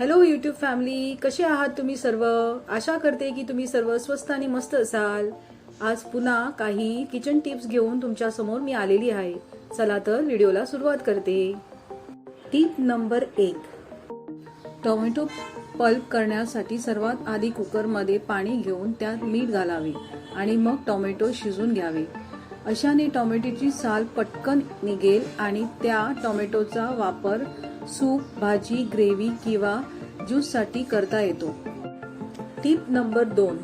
Hello YouTube family कसे आहात तुम्ही सर्व? आशा करते की तुम्ही सर्व स्वस्त आणि मस्त असाल. आज पुन्हा काही किचन टिप्स घेऊन तुमच्यासमोर मी आलेली आहे. चला तर व्हिडिओला सुरुवात करते. टीप नंबर एक. टोमॅटो पल्प करण्यासाठी सर्वात आधी कुकरमध्ये पाणी घेऊन त्यात मीठ घालावे आणि मग टोमॅटो शिजून घ्यावे. अशाने टोमॅटोची साल पटकन निघेल आणि त्या टोमॅटोचा वापर सूप भाजी ग्रेव्ही किंवा ज्यूससाठी करता येतो. टिप नंबर दोन.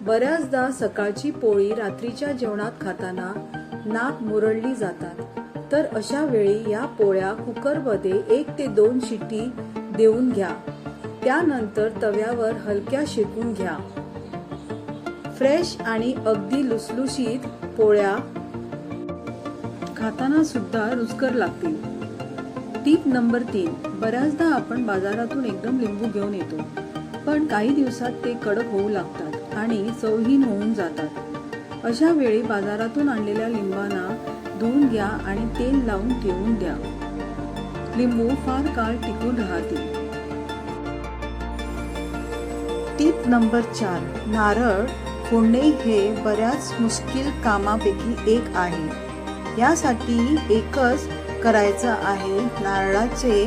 बऱ्याचदा सकाळची पोळी रात्रीच्या जेवणात खाताना नाक मुरडली जातात. तर अशा वेळी या पोळ्या कुकरमध्ये एक ते दोन शिट्टी देऊन घ्या. त्यानंतर तव्यावर हलक्या शेकून घ्या. फ्रेश आणि अगदी लुसलुशीत पोळ्या खाताना सुद्धा रुचकर लागतील. टीप नंबर तीन. बऱ्याचदा आपण बाजारातून एकदम लिंबू घेऊन येतो पण काही दिवसात ते कडक होऊ लागतात आणि चवहीन होऊन जातात. अशा वेळी बाजारातून आणलेल्या लिंबांना धुवून घ्या आणि तेल लावून ठेवून द्या. लिंबू फार काळ टिकून राहतील. टीप नंबर चार. नारळ फोडणे हे बऱ्याच मुश्किल कामापैकी एक आहे. यासाठी एकच करायचं आहे. नारळाचे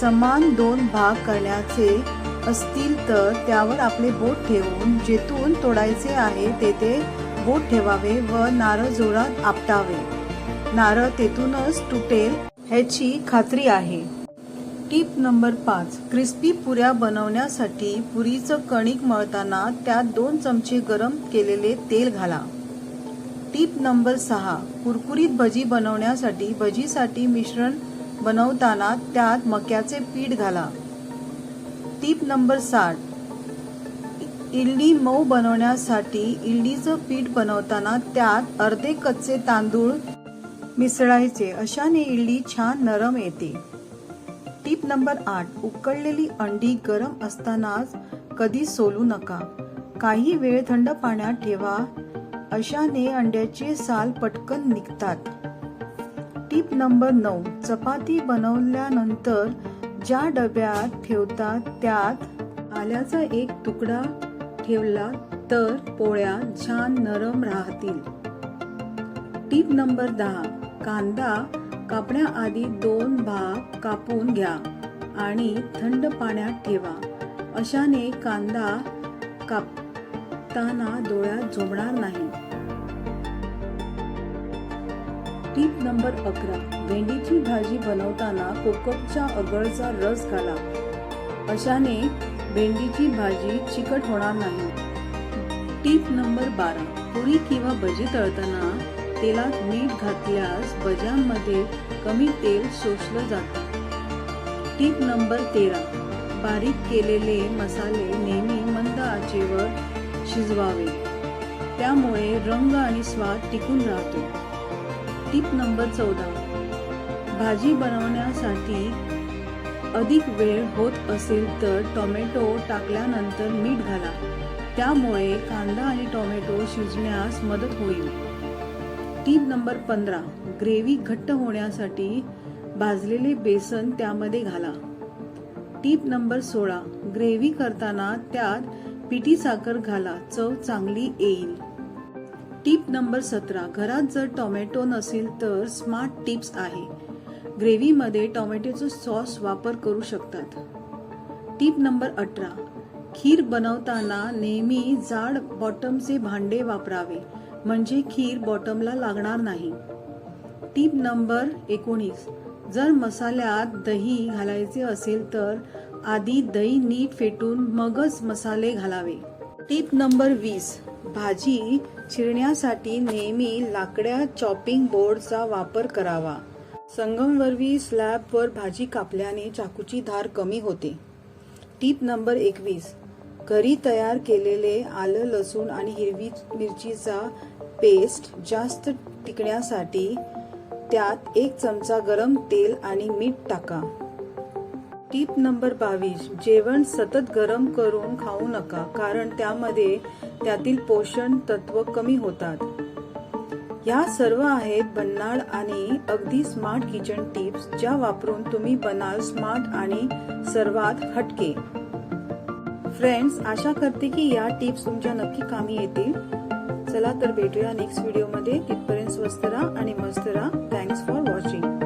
समान दोन भाग करण्याचे असतील तर त्यावर आपले बोट ठेवून जेथून तोडायचे आहे तेथे बोट ठेवावे व नारळ जोरात आपटावे. नारळ तेथूनच तुटेल ह्याची खात्री आहे. टीप नंबर पाच. क्रिस्पी पुऱ्या बनवण्यासाठी पुरीचं कणिक मळताना त्यात दोन चमचे गरम केलेले तेल घाला. टीप नंबर सहा कुरकुरीत भजी बनवण्यासाठी भजीसाठी मिश्रण बनवताना त्यात मक्याचे पीठ घाला. टीप नंबर साठ इडली मऊ बनवण्यासाठी इडलीचं पीठ बनवताना त्यात अर्धे कच्चे तांदूळ मिसळायचे अशाने इडली छान नरम येते. टीप नंबर आठ उकळलेली अंडी गरम असतानाच कधी सोलू नका. काही वेळ थंड पाण्यात ठेवा. अशाने अंड्याचे साल पटकन निघतात. टीप नंबर नऊ. चपाती बनवल्यानंतर ज्या डब्यात ठेवतात त्यात आल्याचा एक तुकडा ठेवला तर पोळ्या छान नरम राहतील. टीप नंबर दहा. कांदा कापण्याआधी दोन भाग कापून घ्या आणि थंड पाण्यात ठेवा. अशाने कांदा कापताना डोळ्यात झोबणार नाही. टीप नंबर अकरा भेंडीची भाजी बनवताना कोकमच्या अगळचा रस घाला. अशाने भेंडीची भाजी चिकट होणार नाही. टीप नंबर बारा पुरी किंवा भजी तळताना तेलात मीठ घातल्यास भज्यांमध्ये कमी तेल शोषलं जातं. टीप नंबर तेरा बारीक केलेले मसाले नेहमी मंद आचेवर शिजवावे. त्यामुळे रंग आणि स्वाद टिकून राहतो. टीप नंबर चौदा. भाजी बनवण्यासाठी अधिक वेळ होत असेल तर टोमॅटो टाकल्यानंतर मीठ घाला. त्यामुळे कांदा आणि टोमॅटो शिजण्यास मदत होईल. टीप नंबर पंधरा. ग्रेव्ही घट्ट होण्यासाठी भाजलेले बेसन त्यामध्ये घाला. टीप नंबर सोळा. ग्रेव्ही करताना त्यात पिठी साखर घाला. चव चांगली येईल. टीप नंबर सतरा घरात जर टोमॅटो नसेल तर स्मार्ट टिप्स आहे. ग्रेव्हीमध्ये टोमॅटोचं सॉस वापर करू शकतात. टीप नंबर अठरा खीर बनवताना नेहमी जाड बॉटमचे भांडे वापरावे म्हणजे खीर बॉटमला लागणार नाही. टीप नंबर एकोणीस जर मसाल्यात दही घालायचे असेल तर आधी दही नीट फेटून मगच मसाले घालावे. टीप नंबर वीस भाजी चिरण्यासाठी नेहमी लाकड्या चॉपिंग बोर्डचा वापर करावा. संगमवरवी स्लॅबवर भाजी कापल्याने चाकूची धार कमी होते. टीप नंबर एकवीस. घरी तयार केलेले आलं लसूण आणि हिरवी मिरचीचा पेस्ट जास्त टिकण्यासाठी त्यात एक चमचा गरम तेल आणि मीठ टाका. टीप नंबर बावीस. जेवण सतत गरम करून खाऊ नका कारण त्यामध्ये त्यातील पोषण तत्व कमी होतात. या सर्व आहेत भन्नाड आणि अगदी स्मार्ट किचन टिप्स ज्या वापरून तुम्ही बनाल स्मार्ट आणि सर्वात हटके. फ्रेंड्स आशा करते की या टिप्स तुमच्या नक्की कामी येतील. चला तर भेटूया नेक्स्ट व्हिडिओमध्ये तिथपर्यंत स्वस्त राहा आणि मस्त राहा.